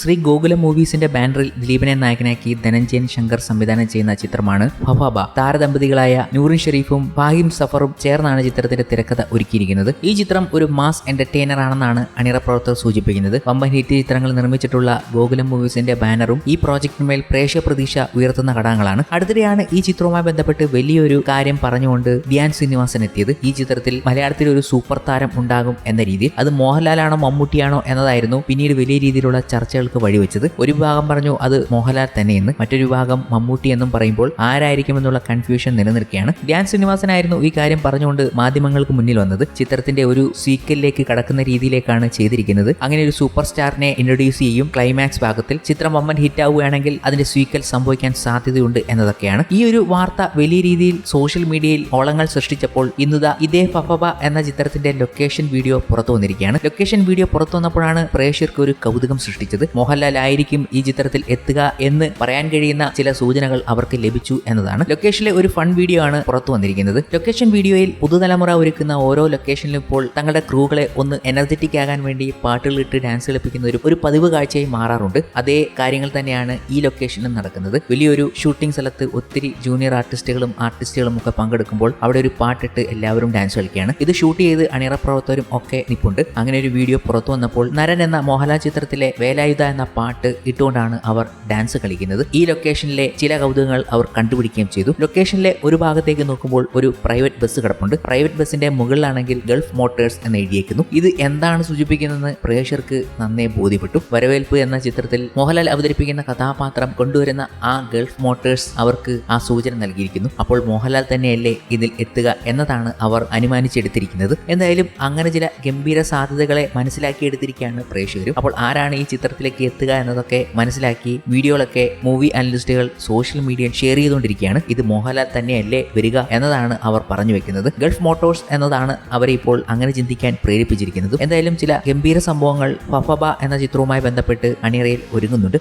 ശ്രീ ഗോകുലം മൂവീസിന്റെ ബാനറിൽ ദിലീപിനെ നായകനാക്കി ധനഞ്ജയൻ ശങ്കർ സംവിധാനം ചെയ്യുന്ന ചിത്രമാണ് ഫഫാബ താരദമ്പതികളായ നൂറിൻ ഷെരീഫും ഫാഹിം സഫറും ചേർന്നാണ് ചിത്രത്തിന്റെ തിരക്കഥ ഒരുക്കിയിരിക്കുന്നത്. ഈ ചിത്രം ഒരു മാസ് എന്റർടൈനർ ആണെന്നാണ് അണിയറ പ്രവർത്തകർ സൂചിപ്പിക്കുന്നത്. വമ്പൻ ഹിറ്റ് ചിത്രങ്ങൾ നിർമ്മിച്ചിട്ടുള്ള ഗോകുലം മൂവീസിന്റെ ബാനറും ഈ പ്രോജക്റ്റിന്മേൽ പ്രേക്ഷക പ്രതീക്ഷ ഉയർത്തുന്ന ഘടകങ്ങളാണ്. അടുത്തിടെയാണ് ഈ ചിത്രവുമായി ബന്ധപ്പെട്ട് വലിയൊരു കാര്യം പറഞ്ഞുകൊണ്ട് ധ്യാൻ ശ്രീനിവാസൻ എത്തിയത്. ഈ ചിത്രത്തിൽ മലയാളത്തിൽ ഒരു സൂപ്പർ താരം ഉണ്ടാകും എന്ന രീതിയിൽ. അത് മോഹൻലാലാണോ മമ്മൂട്ടിയാണോ എന്നതായിരുന്നു പിന്നീട് വലിയ രീതിയിലുള്ള ചർച്ചകൾക്ക് വഴിവെച്ചത് ഒരു വിഭാഗം പറഞ്ഞു അത് മോഹൻലാൽ തന്നെയെന്ന്. മറ്റൊരു വിഭാഗം മമ്മൂട്ടി എന്നും പറയുമ്പോൾ ആരായിരിക്കുമെന്നുള്ള കൺഫ്യൂഷൻ നിലനിൽക്കുകയാണ്. ധ്യാൻ ശ്രീനിവാസനായിരുന്നു ഈ കാര്യം പറഞ്ഞുകൊണ്ട് മാധ്യമങ്ങൾക്ക് മുന്നിൽ വന്നത്. ചിത്രത്തിന്റെ ഒരു സീക്വലിലേക്ക് കടക്കുന്ന രീതിയിലേക്കാണ് ചെയ്തിരിക്കുന്നത്. അങ്ങനെ ഒരു സൂപ്പർ സ്റ്റാറിനെ ഇൻട്രൊഡ്യൂസ് ചെയ്യും. ക്ലൈമാക്സ് ഭാഗത്തിൽ ചിത്രം വമ്മൻ ഹിറ്റ് ആവുകയാണെങ്കിൽ അതിന്റെ സീക്കൽ സംഭവിക്കാൻ സാധ്യതയുണ്ട് എന്നതൊക്കെയാണ്. ഈ ഒരു വാർത്ത വലിയ രീതിയിൽ സോഷ്യൽ മീഡിയയിൽ ഓളങ്ങൾ സൃഷ്ടിച്ചപ്പോൾ ഇന്നുതാ ഇതേ ഫഫബ എന്ന ചിത്രത്തിന്റെ ലൊക്കേഷൻ വീഡിയോ പുറത്തു വന്നിരിക്കുകയാണ് ലൊക്കേഷൻ വീഡിയോ പുറത്തു വന്നപ്പോഴാണ് പ്രേക്ഷകർക്ക് ഒരു കൗതുകം സൃഷ്ടിച്ചത്. മോഹൻലാൽ ആയിരിക്കും ഈ ചിത്രത്തിൽ എത്തുക എന്ന് പറയാൻ കഴിയുന്ന ചില സൂചനകൾ അവർക്ക് ലഭിച്ചു എന്നതാണ്. ലൊക്കേഷനിലെ ഒരു ഫൺ വീഡിയോ ആണ് പുറത്തു വന്നിരിക്കുന്നത്. ലൊക്കേഷൻ വീഡിയോയിൽ പുതുതലമുറ ഒരുക്കുന്ന ഓരോ ലൊക്കേഷനിലും ഇപ്പോൾ തങ്ങളുടെ ക്രൂകളെ ഒന്ന് എനർജറ്റിക് ആകാൻ വേണ്ടി പാട്ടുകൾ ഇട്ട് ഡാൻസ് കളിപ്പിക്കുന്ന ഒരു ഒരു പതിവ് കാഴ്ചയായി മാറാറുണ്ട്. അതേ കാര്യങ്ങൾ തന്നെയാണ് ഈ ലൊക്കേഷനിലും നടക്കുന്നത്. വലിയൊരു ഷൂട്ടിംഗ് സ്ഥലത്ത് ഒത്തിരി ജൂനിയർ ആർട്ടിസ്റ്റുകളും ആർട്ടിസ്റ്റുകളും ഒക്കെ പങ്കെടുക്കുമ്പോൾ അവിടെ ഒരു പാട്ടിട്ട് എല്ലാവരും ഡാൻസ് കളിക്കുകയാണ്. ഇത് ഷൂട്ട് ചെയ്ത് അണിയറ പ്രവർത്തകരും ഒക്കെ നിപ്പുണ്ട് അങ്ങനെ ഒരു വീഡിയോ പുറത്തു വന്നപ്പോൾ നരൻ എന്ന മോഹൻലാൽ ചിത്രത്തിലെ വേലായുധ എന്ന പാട്ട് ഇട്ടുകൊണ്ടാണ് അവർ ഡാൻസ് കളിക്കുന്നത്. ഈ ലൊക്കേഷനിലെ ചില കൗതുകങ്ങൾ അവർ കണ്ടുപിടിക്കുകയും ചെയ്തു. ലൊക്കേഷനിലെ ഒരു ഭാഗത്തേക്ക് നോക്കുമ്പോൾ ഒരു പ്രൈവറ്റ് ബസ് കിടപ്പുണ്ട്. പ്രൈവറ്റ് ബസിന്റെ മുകളിലാണെങ്കിൽ ഗൾഫ് മോട്ടേഴ്സ് എന്ന് എഴുതിയേക്കുന്നു. ഇത് എന്താണ് സൂചിപ്പിക്കുന്നതെന്ന് പ്രേക്ഷകർക്ക് നന്നേ ബോധ്യപ്പെട്ടു. വരവേൽപ്പ് എന്ന ചിത്രത്തിൽ മോഹൻലാൽ അവതരിപ്പിക്കുന്ന കഥാപാത്രം കൊണ്ടുവരുന്ന ആ ഗൾഫ് മോട്ടേഴ്സ് അവർക്ക് ആ സൂചന നൽകിയിരിക്കുന്നു. അപ്പോൾ മോഹൻലാൽ തന്നെയല്ലേ ഇതിൽ എത്തുക എന്നതാണ് അവർ അനുമാനിച്ചെടുത്തിരിക്കുന്നത്. എന്തായാലും അങ്ങനെ ചില ഗംഭീര സാധ്യതകളെ മനസ്സിലാക്കിയെടുത്തിരിക്കുകയാണ് പ്രേക്ഷകരും. അപ്പോൾ ആരാണ് ഈ ചിത്രത്തിലേക്ക് എത്തുക എന്നതൊക്കെ മനസ്സിലാക്കി വീഡിയോകളൊക്കെ മൂവി അനലിസ്റ്റുകൾ സോഷ്യൽ മീഡിയയിൽ ഷെയർ ചെയ്തുകൊണ്ടിരിക്കുകയാണ്. ഇത് മോഹൻലാൽ തന്നെയല്ലേ വരിക എന്നതാണ് അവർ പറഞ്ഞു വെക്കുന്നത്. ഗൾഫ് മോട്ടോഴ്സ് എന്നതാണ് അവരെ ഇപ്പോൾ അങ്ങനെ ചിന്തിക്കാൻ പ്രേരിപ്പിച്ചിരിക്കുന്നത്. എന്തായാലും ചില ഗംഭീര സംഭവങ്ങൾ ഫഫബ എന്ന ചിത്രവുമായി ബന്ധപ്പെട്ട് അണിയറയിൽ ഒരുങ്ങുന്നുണ്ട്.